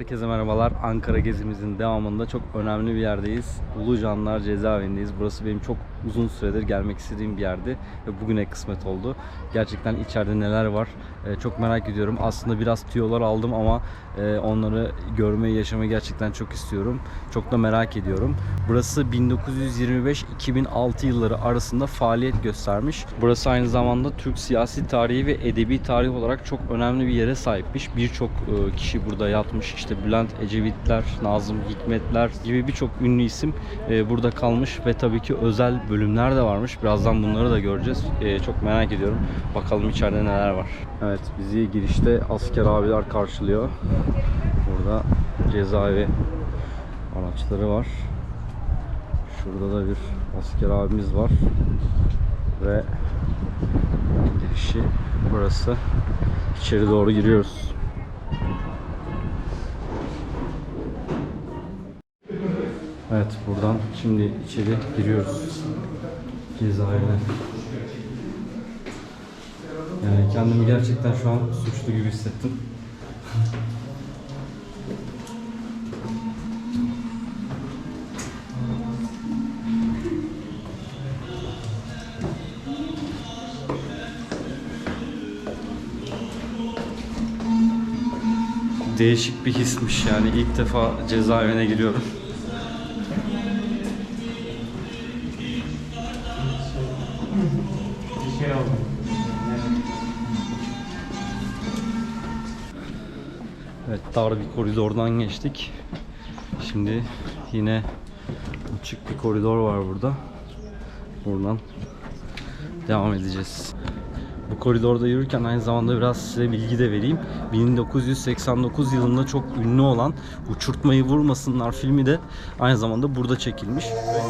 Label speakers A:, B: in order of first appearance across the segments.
A: Herkese merhabalar. Ankara gezimizin devamında çok önemli bir yerdeyiz. Ulucanlar cezaevindeyiz. Burası benim çok uzun süredir gelmek istediğim bir yerdi ve bugüne kısmet oldu. Gerçekten içeride neler var e, çok merak ediyorum. Aslında biraz tüyolar aldım ama e, onları görmeyi, yaşamayı gerçekten çok istiyorum. Çok da merak ediyorum. Burası 1925-2006 yılları arasında faaliyet göstermiş. Burası aynı zamanda Türk siyasi tarihi ve edebi tarih olarak çok önemli bir yere sahipmiş. Birçok e, kişi burada yatmış. İşte Bülent Ecevitler, Nazım Hikmetler gibi birçok ünlü isim e, burada kalmış ve tabii ki özel bölümler de varmış. Birazdan bunları da göreceğiz. E, çok merak ediyorum. Bakalım içeride neler var. Evet bizi girişte asker abiler karşılıyor. Burada cezaevi araçları var. Şurada da bir asker abimiz var. Ve girişi burası. İçeri doğru giriyoruz. Evet buradan şimdi içeri giriyoruz. Cezaevine. Yani kendimi gerçekten şu an suçlu gibi hissettim. Değişik bir hismiş yani ilk defa cezaevine giriyorum. Dar bir koridordan geçtik. Şimdi yine açık bir koridor var burada. Buradan devam edeceğiz. Bu koridorda yürürken aynı zamanda biraz size bilgi de vereyim. 1989 yılında çok ünlü olan Uçurtmayı Vurmasınlar filmi de aynı zamanda burada çekilmiş.
B: Ne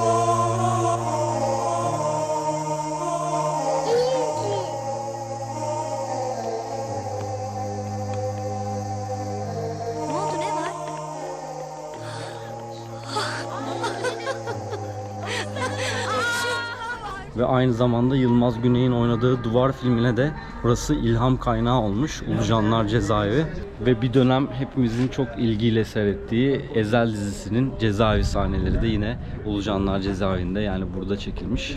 A: Ve aynı zamanda Yılmaz Güney'in oynadığı Duvar filmine de burası ilham kaynağı olmuş. Ulucanlar Cezaevi. Ve bir dönem hepimizin çok ilgiyle seyrettiği Ezel dizisinin cezaevi sahneleri de yine Ulucanlar Cezaevinde yani burada çekilmiş.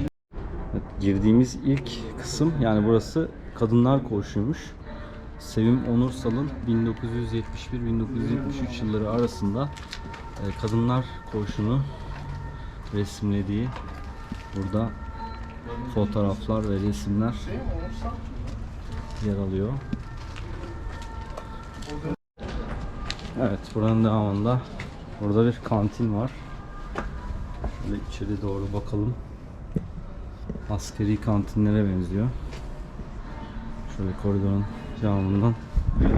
A: Evet, girdiğimiz ilk kısım yani burası kadınlar koğuşuymuş. Sevim Onursal'ın 1971-1973 yılları arasında e, kadınlar koğuşunu resimlediği burada fotoğraflar ve resimler yer alıyor. Evet buranın devamında burada bir kantin var. Şöyle içeri doğru bakalım. Askeri kantinlere benziyor. Şöyle koridorun devamından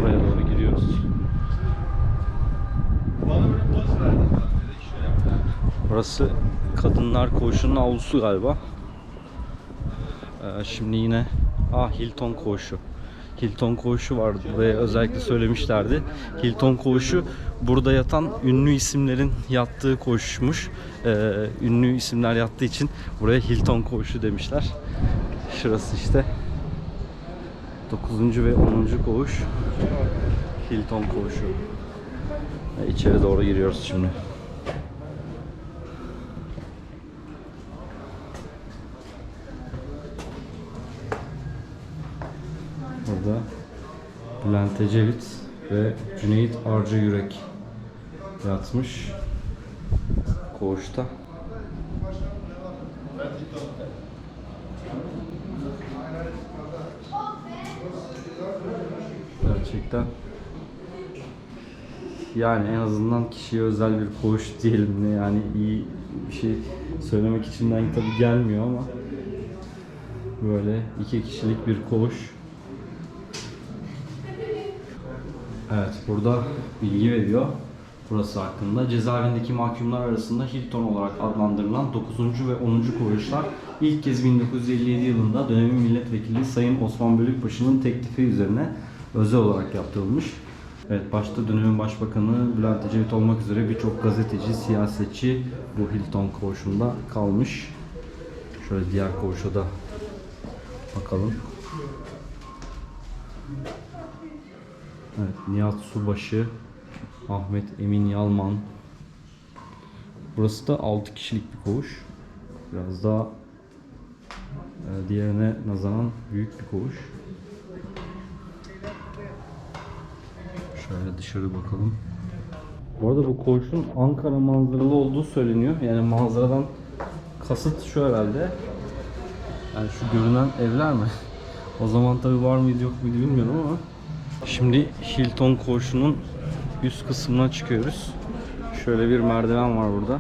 A: buraya doğru giriyoruz. Burası kadınlar koğuşunun avlusu galiba. Şimdi yine ah Hilton koğuşu. Hilton koğuşu vardı. Buraya özellikle söylemişlerdi. Hilton koğuşu burada yatan ünlü isimlerin yattığı koğuşmuş. Ee, ünlü isimler yattığı için buraya Hilton koğuşu demişler. Şurası işte 9. ve 10. koğuş Hilton koğuşu. Ve içeri doğru giriyoruz şimdi. Burada Bülent Ecevit ve Cüneyt Arca Yürek yatmış. Koğuşta. Gerçekten. Yani en azından kişiye özel bir koğuş diyelim ne yani iyi bir şey söylemek içimden tabi gelmiyor ama böyle iki kişilik bir koğuş Evet, burada bilgi veriyor burası hakkında. Cezaevindeki mahkumlar arasında Hilton olarak adlandırılan 9. ve 10. koğuşlar ilk kez 1957 yılında dönemin milletvekili Sayın Osman Bölükbaşı'nın teklifi üzerine özel olarak yaptırılmış. Evet, başta dönemin başbakanı Bülent Ecevit olmak üzere birçok gazeteci, siyasetçi bu Hilton koğuşunda kalmış. Şöyle diğer koğuşa da bakalım. Evet, Nihat Subaşı Ahmet Emin Yalman. Burası da 6 kişilik bir koğuş. Biraz daha e, diğerine nazaran büyük bir koğuş. Şöyle dışarı bakalım. Bu arada bu koğuşun Ankara manzaralı olduğu söyleniyor. Yani manzaradan kasıt şu herhalde. Yani şu görünen evler mi? O zaman tabi var mıydı yok muydu bilmiyorum ama. Şimdi Hilton koğuşunun üst kısmına çıkıyoruz. Şöyle bir merdiven var burada.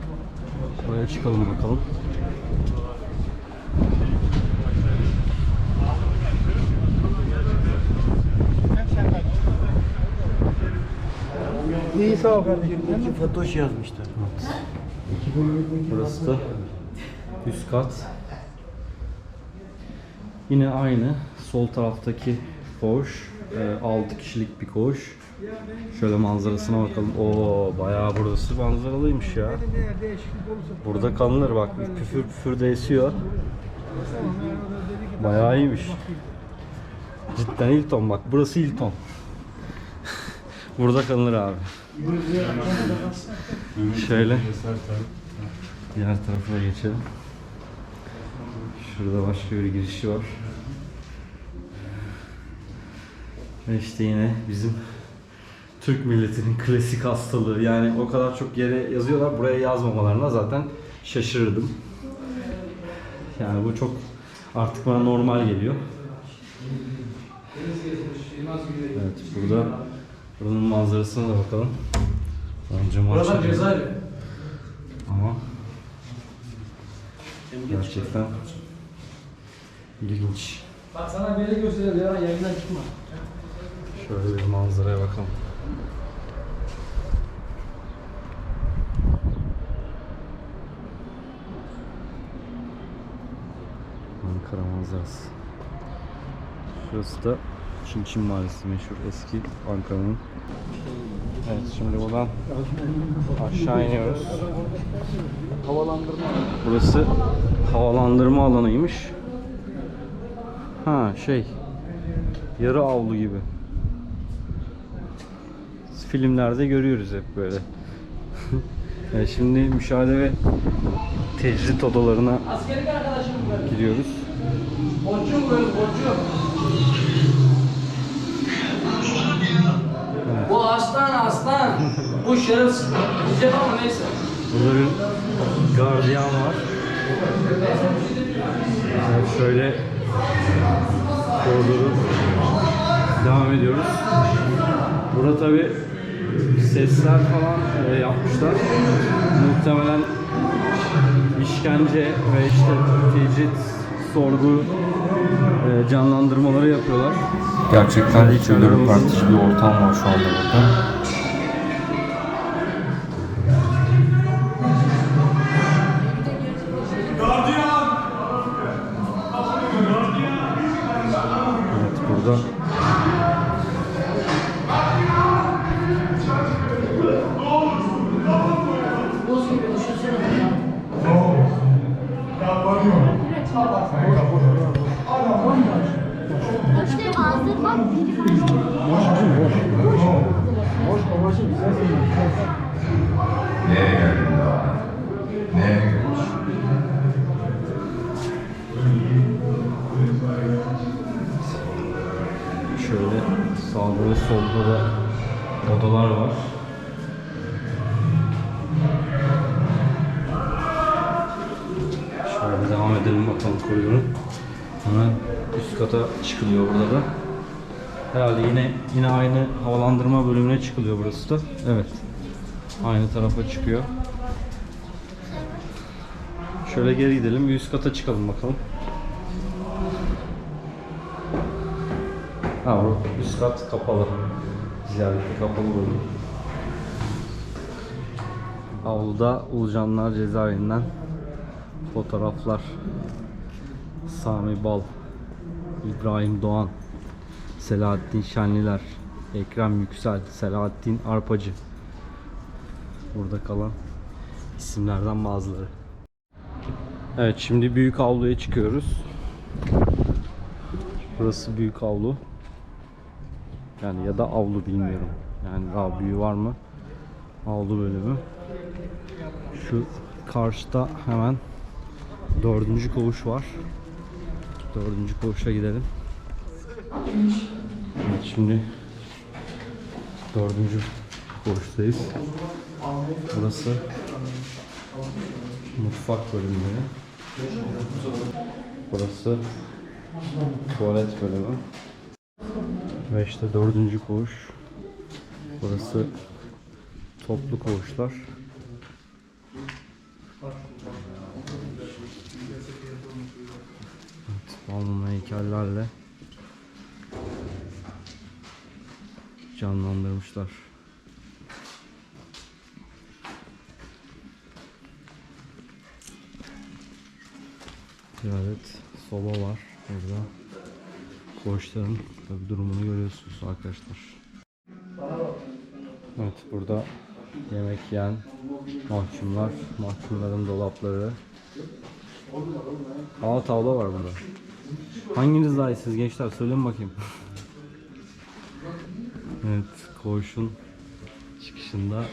A: Buraya çıkalım bakalım.
B: İyi sağ ol kardeşim. İki Fatoş yazmışlar.
A: Burası da üst kat. Yine aynı. Sol taraftaki koğuş. 6 kişilik bir koğuş. Şöyle manzarasına bakalım. Oo bayağı burası manzaralıymış ya. Burada kalınır bak. Püfür püfür de esiyor. Bayağı iyiymiş. Cidden Hilton bak. Burası Hilton. Burada kalınır abi. Şöyle. Diğer tarafına geçelim. Şurada başka bir girişi var. Ve işte yine bizim Türk milletinin klasik hastalığı. Yani o kadar çok yere yazıyorlar. Buraya yazmamalarına zaten şaşırırdım. Yani bu çok artık bana normal geliyor. Evet burada buranın manzarasına da bakalım. Amcam
B: Buralar
A: ama gerçekten ilginç.
B: Bak sana bir yere gösteriyor ya yayından çıkma.
A: Şöyle bir manzaraya bakalım. Ankara manzarası. Şurası da Çin Çin Mahallesi meşhur eski Ankara'nın. Evet şimdi buradan aşağı iniyoruz.
B: Havalandırma.
A: Burası havalandırma alanıymış. Ha şey yarı avlu gibi. Filmlerde görüyoruz hep böyle. Evet, şimdi müşahede ve tecrit odalarına giriyoruz.
B: Borcum böyle borcum. Bu aslan aslan. Bu şerefsiz. Diyecek ama neyse.
A: Burada bir gardiyan var. Evet, şöyle koridoru devam ediyoruz. Burada tabi sesler falan e, yapmışlar. Muhtemelen işkence ve işte tecrit, sorgu e, canlandırmaları yapıyorlar. Gerçekten hiç öyle ürpertici bir ortam var şu anda burada. Şöyle sağda ve solda da odalar var. Şöyle devam edelim bakalım koridorun. Hemen üst kata çıkılıyor burada da. Herhalde yine yine aynı havalandırma bölümüne çıkılıyor burası da. Evet. Aynı tarafa çıkıyor. Şöyle geri gidelim. Üst kata çıkalım bakalım. Ha üst kat kapalı. Ziyaretli kapalı bölüm. Avluda Ulucanlar cezaevinden fotoğraflar. Sami Bal, İbrahim Doğan, Selahattin Şenliler, Ekrem Yüksel, Selahattin Arpacı. Burada kalan isimlerden bazıları. Evet şimdi büyük avluya çıkıyoruz. Burası büyük avlu. Yani ya da avlu bilmiyorum. Yani daha büyüğü var mı? Avlu bölümü. Şu karşıda hemen dördüncü koğuş var. Dördüncü koğuşa gidelim. Evet, şimdi dördüncü koğuştayız. Burası mutfak bölümleri. Burası tuvalet bölümü. Ve işte dördüncü koğuş. Burası toplu koğuşlar. Evet, balmum heykellerle canlandırmışlar. Bir soba var burada. Koğuşların durumunu görüyorsunuz arkadaşlar. Evet burada yemek yiyen mahkumlar, mahkumların dolapları. Aa tavla var burada. Hanginiz daha iyisiniz gençler söyleyin bakayım. evet koğuşun çıkışında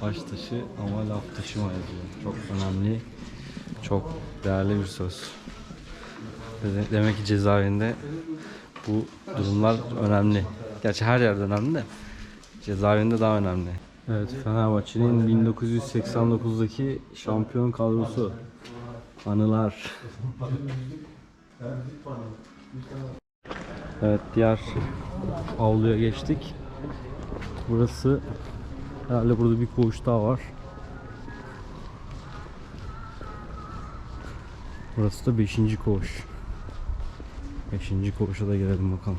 A: taş taşı ama laf taşıma yazıyor. Çok önemli, çok değerli bir söz. De- Demek ki cezaevinde bu durumlar önemli. Gerçi her yerde önemli de cezaevinde daha önemli. Evet Fenerbahçe'nin 1989'daki şampiyon kadrosu. Anılar. Evet diğer avluya geçtik. Burası herhalde burada bir koğuş daha var. Burası da 5. koğuş. 5. koğuşa da girelim bakalım.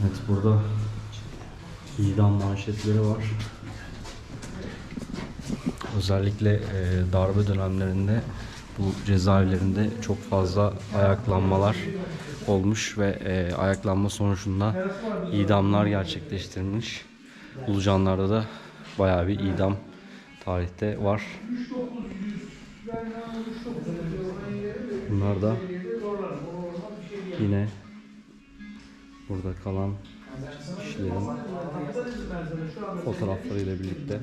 A: Evet burada idam manşetleri var. Özellikle e, darbe dönemlerinde bu cezaevlerinde çok fazla ayaklanmalar olmuş ve e, ayaklanma sonucunda idamlar gerçekleştirilmiş. Ulucanlar'da da bayağı bir idam tarihte var. Bunlar da yine burada kalan kişilerin fotoğraflarıyla birlikte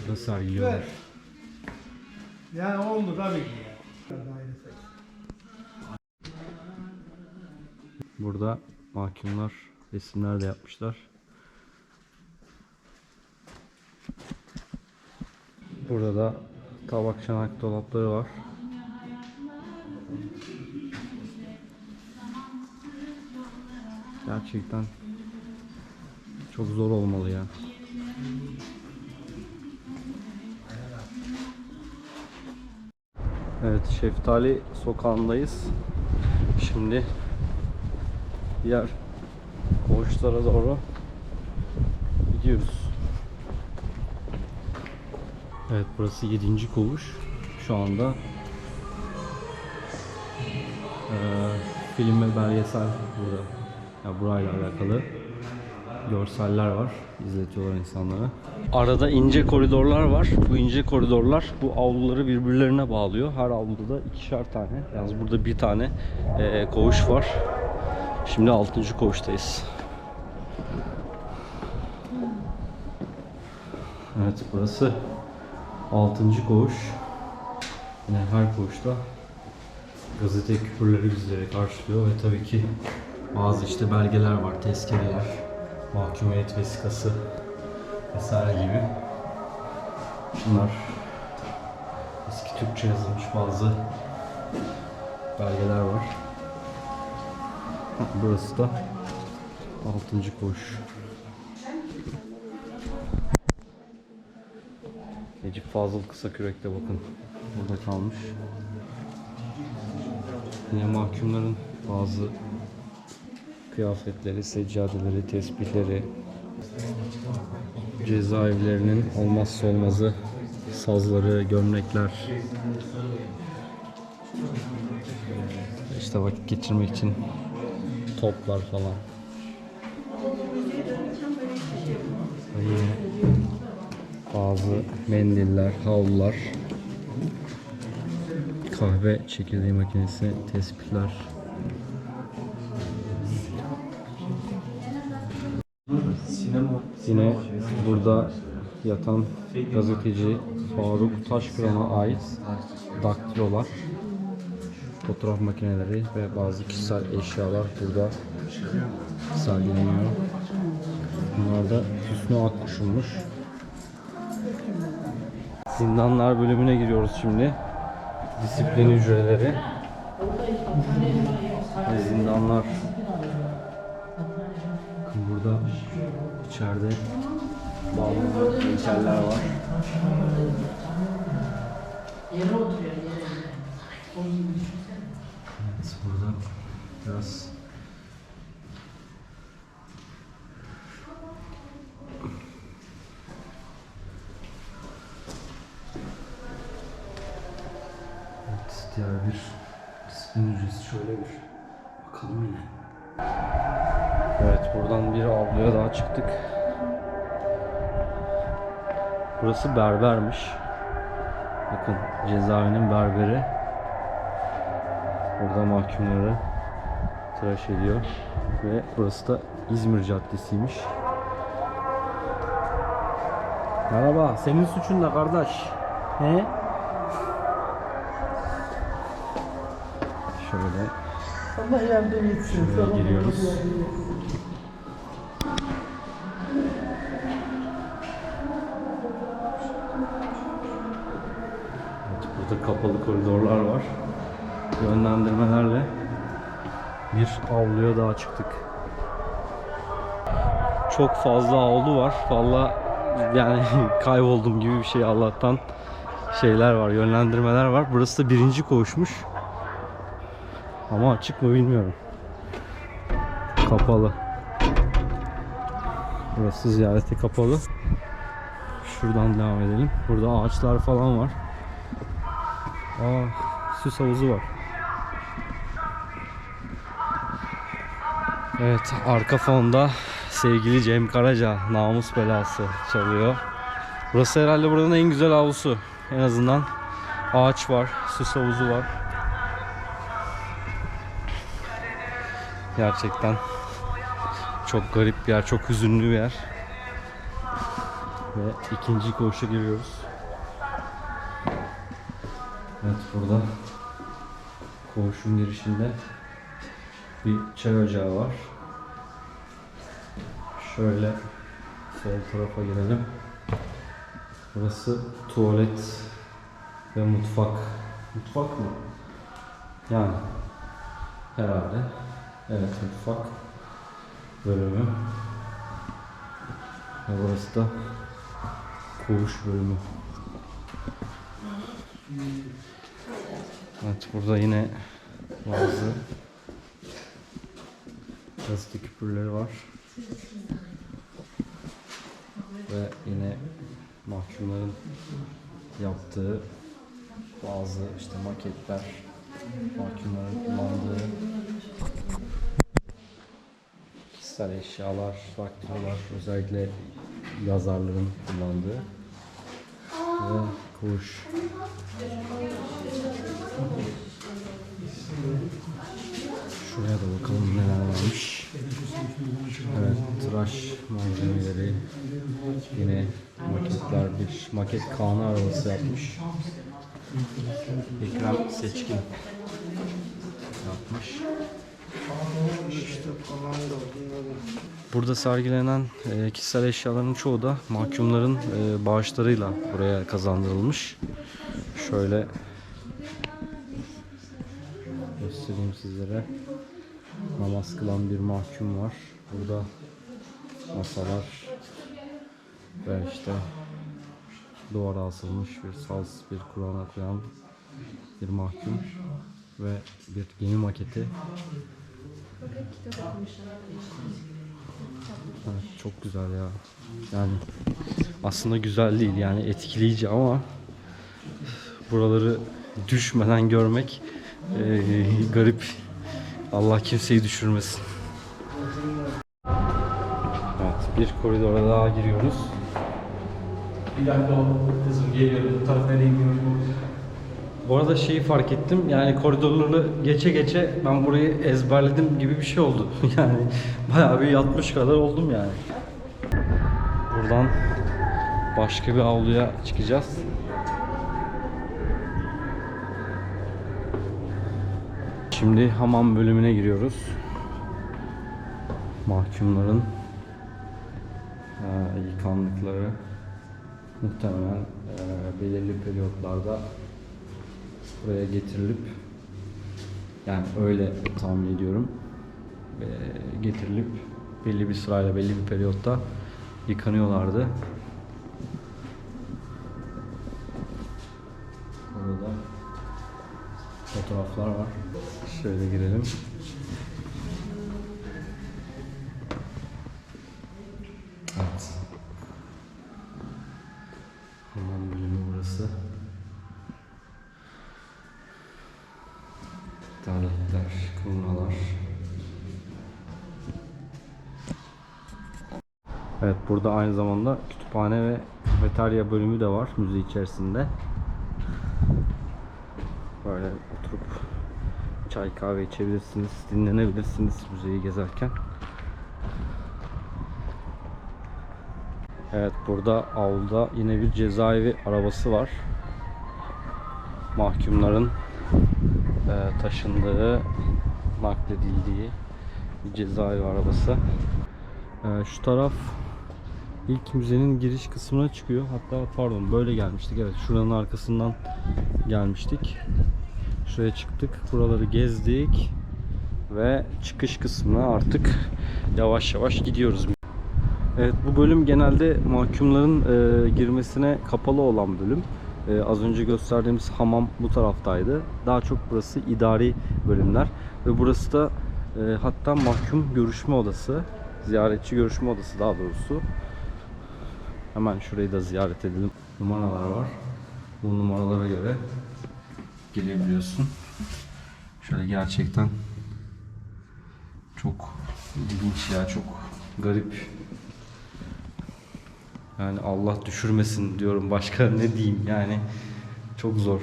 A: burada sergiliyorlar.
C: Yani oldu tabii ki.
A: Burada mahkumlar resimler de yapmışlar. Burada da tabak çanak dolapları var. Gerçekten çok zor olmalı ya. Evet, Şeftali sokağındayız. Şimdi diğer koğuşlara doğru gidiyoruz. Evet burası 7. koğuş. Şu anda eee, film ve belgesel burada. Ya burayla alakalı görseller var. İzletiyorlar insanlara. Arada ince koridorlar var. Bu ince koridorlar bu avluları birbirlerine bağlıyor. Her avluda da ikişer tane. Yalnız burada bir tane eee, koğuş var. Şimdi 6. koğuştayız. Evet burası 6. koğuş. Yine her koğuşta gazete küpürleri bizleri karşılıyor ve tabii ki bazı işte belgeler var, tezkereler, mahkumiyet vesikası vesaire gibi. Şunlar eski Türkçe yazılmış bazı belgeler var. Burası da 6. koğuş. Necip Fazıl Kısakürek'te bakın. Burada kalmış. Yine mahkumların bazı kıyafetleri, seccadeleri, tesbihleri, cezaevlerinin olmazsa olmazı sazları, gömlekler, işte vakit geçirmek için toplar falan. Yine bazı mendiller, havlular, kahve çekirdeği makinesi, tespihler, Yine burada yatan gazeteci Faruk Taşkıran'a ait daktilolar, fotoğraf makineleri ve bazı kişisel eşyalar burada sergileniyor. Bunlar da Hüsnü Akkuş'unmuş. Zindanlar bölümüne giriyoruz şimdi. Disiplin hücreleri. Ve zindanlar. Burada içeride bazı heykeller var. Evet, burada biraz Burası berbermiş. Bakın cezaevinin berberi. Burada mahkumları tıraş ediyor. Ve burası da İzmir Caddesi'ymiş. Merhaba, senin suçun ne kardeş? He? Şöyle
D: Allah yardım etsin.
A: şuraya giriyoruz. Kapalı koridorlar var. Yönlendirmelerle bir avluya daha çıktık. Çok fazla avlu var. Valla yani kayboldum gibi bir şey Allah'tan şeyler var, yönlendirmeler var. Burası da birinci koğuşmuş. Ama açık mı bilmiyorum. Kapalı. Burası ziyarete kapalı. Şuradan devam edelim. Burada ağaçlar falan var. Aa, süs havuzu var. Evet, arka fonda sevgili Cem Karaca namus belası çalıyor. Burası herhalde buranın en güzel avlusu. En azından ağaç var, süs havuzu var. Gerçekten çok garip bir yer, çok hüzünlü bir yer. Ve ikinci koğuşa giriyoruz. Evet burada koğuşun girişinde bir çay ocağı var. Şöyle sol tarafa girelim. Burası tuvalet ve mutfak. Mutfak mı? Yani herhalde. Evet mutfak bölümü. Ve burası da koğuş bölümü. Evet burada yine bazı gazete küpürleri var. Ve yine mahkumların yaptığı bazı işte maketler, mahkumların kullandığı kişisel eşyalar, daktilolar, özellikle yazarların kullandığı ve koğuş. Şuraya da bakalım neler varmış. Evet, tıraş malzemeleri, yine maketler, bir maket kanı arabası yapmış. Ekrem Seçkin yapmış. Burada sergilenen e, kişisel eşyaların çoğu da mahkumların e, bağışlarıyla buraya kazandırılmış. Şöyle göstereyim sizlere. Namaz kılan bir mahkum var. Burada masalar ve işte duvara asılmış bir saz, bir Kur'an okuyan bir mahkum ve bir gemi maketi. Evet, çok güzel ya. Yani aslında güzel değil yani etkileyici ama buraları düşmeden görmek eee, garip. Allah kimseyi düşürmesin. Evet, bir koridora daha giriyoruz.
E: Bir dakika kızım geliyorum. Bu taraf nereye gidiyor?
A: Bu arada şeyi fark ettim. Yani koridorları geçe geçe ben burayı ezberledim gibi bir şey oldu. yani bayağı bir yatmış kadar oldum yani. Buradan başka bir avluya çıkacağız. Şimdi hamam bölümüne giriyoruz. Mahkumların eee, yıkandıkları muhtemelen eee, belirli periyotlarda buraya getirilip yani öyle tahmin ediyorum eee, getirilip belli bir sırayla belli bir periyotta yıkanıyorlardı. Burada fotoğraflar var. Şöyle girelim. Evet. Hamam bölümü burası. Tuvaletler, kumralar. Evet burada aynı zamanda kütüphane ve kafeterya bölümü de var müze içerisinde. Böyle oturup çay kahve içebilirsiniz, dinlenebilirsiniz müzeyi gezerken. Evet burada avluda yine bir cezaevi arabası var. Mahkumların e, taşındığı, nakledildiği bir cezaevi arabası. E, şu taraf ilk müzenin giriş kısmına çıkıyor. Hatta pardon böyle gelmiştik. Evet şuranın arkasından gelmiştik. Şuraya çıktık. Buraları gezdik. Ve çıkış kısmına artık yavaş yavaş gidiyoruz. Evet bu bölüm genelde mahkumların e, girmesine kapalı olan bölüm. E, az önce gösterdiğimiz hamam bu taraftaydı. Daha çok burası idari bölümler ve burası da e, hatta mahkum görüşme odası, ziyaretçi görüşme odası daha doğrusu. Hemen şurayı da ziyaret edelim. Numaralar var. Bu numaralara göre girebiliyorsun. Şöyle gerçekten çok ilginç ya çok garip yani Allah düşürmesin diyorum. Başka ne diyeyim yani. Çok zor.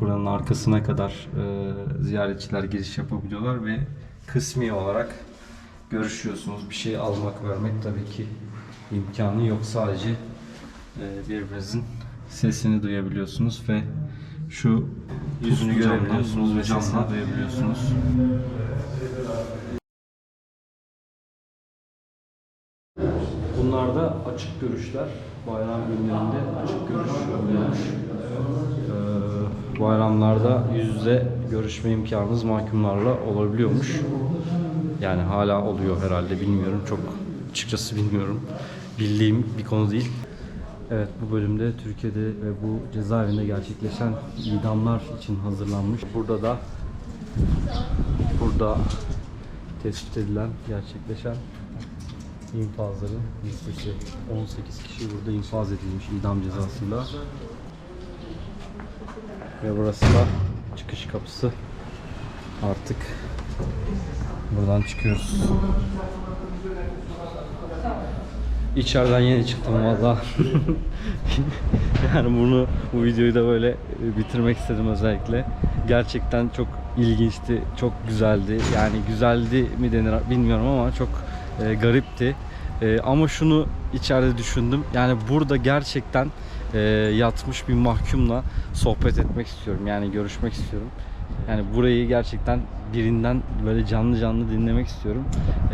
A: Buranın arkasına kadar e, ziyaretçiler giriş yapabiliyorlar ve kısmi olarak görüşüyorsunuz. Bir şey almak vermek tabii ki imkanı yok. Sadece e, birbirinizin sesini duyabiliyorsunuz ve şu yüzünü görebiliyorsunuz ve sesini duyabiliyorsunuz. Bunlar da açık görüşler. Bayram günlerinde açık görüş oluyormuş. Ee, bayramlarda yüz yüze görüşme imkanınız mahkumlarla olabiliyormuş. Yani hala oluyor herhalde bilmiyorum. Çok açıkçası bilmiyorum. Bildiğim bir konu değil. Evet bu bölümde Türkiye'de ve bu cezaevinde gerçekleşen idamlar için hazırlanmış. Burada da burada tespit edilen, gerçekleşen infazların listesi 18 kişi burada infaz edilmiş idam cezasıyla. Ve burası da çıkış kapısı. Artık buradan çıkıyoruz. İçeriden yeni çıktım valla. yani bunu bu videoyu da böyle bitirmek istedim özellikle. Gerçekten çok ilginçti, çok güzeldi. Yani güzeldi mi denir bilmiyorum ama çok e, garipti. E, ama şunu içeride düşündüm. Yani burada gerçekten e, yatmış bir mahkumla sohbet etmek istiyorum. Yani görüşmek istiyorum. Yani burayı gerçekten birinden böyle canlı canlı dinlemek istiyorum.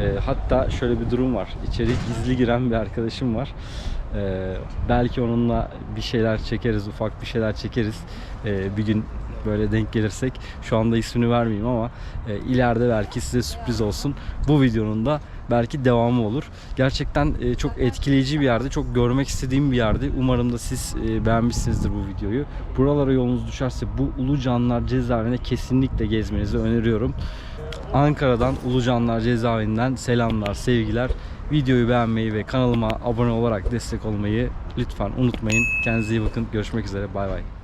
A: E, hatta şöyle bir durum var. İçeri gizli giren bir arkadaşım var. E, belki onunla bir şeyler çekeriz, ufak bir şeyler çekeriz. E, bir gün böyle denk gelirsek. Şu anda ismini vermeyeyim ama e, ileride belki size sürpriz olsun. Bu videonun da belki devamı olur. Gerçekten e, çok etkileyici bir yerde, çok görmek istediğim bir yerdi. Umarım da siz e, beğenmişsinizdir bu videoyu. Buralara yolunuz düşerse bu Ulucanlar cezaevine kesinlikle gezmenizi öneriyorum. Ankara'dan Ulucanlar cezaevinden selamlar, sevgiler. Videoyu beğenmeyi ve kanalıma abone olarak destek olmayı lütfen unutmayın. Kendinize iyi bakın. Görüşmek üzere. Bay bay.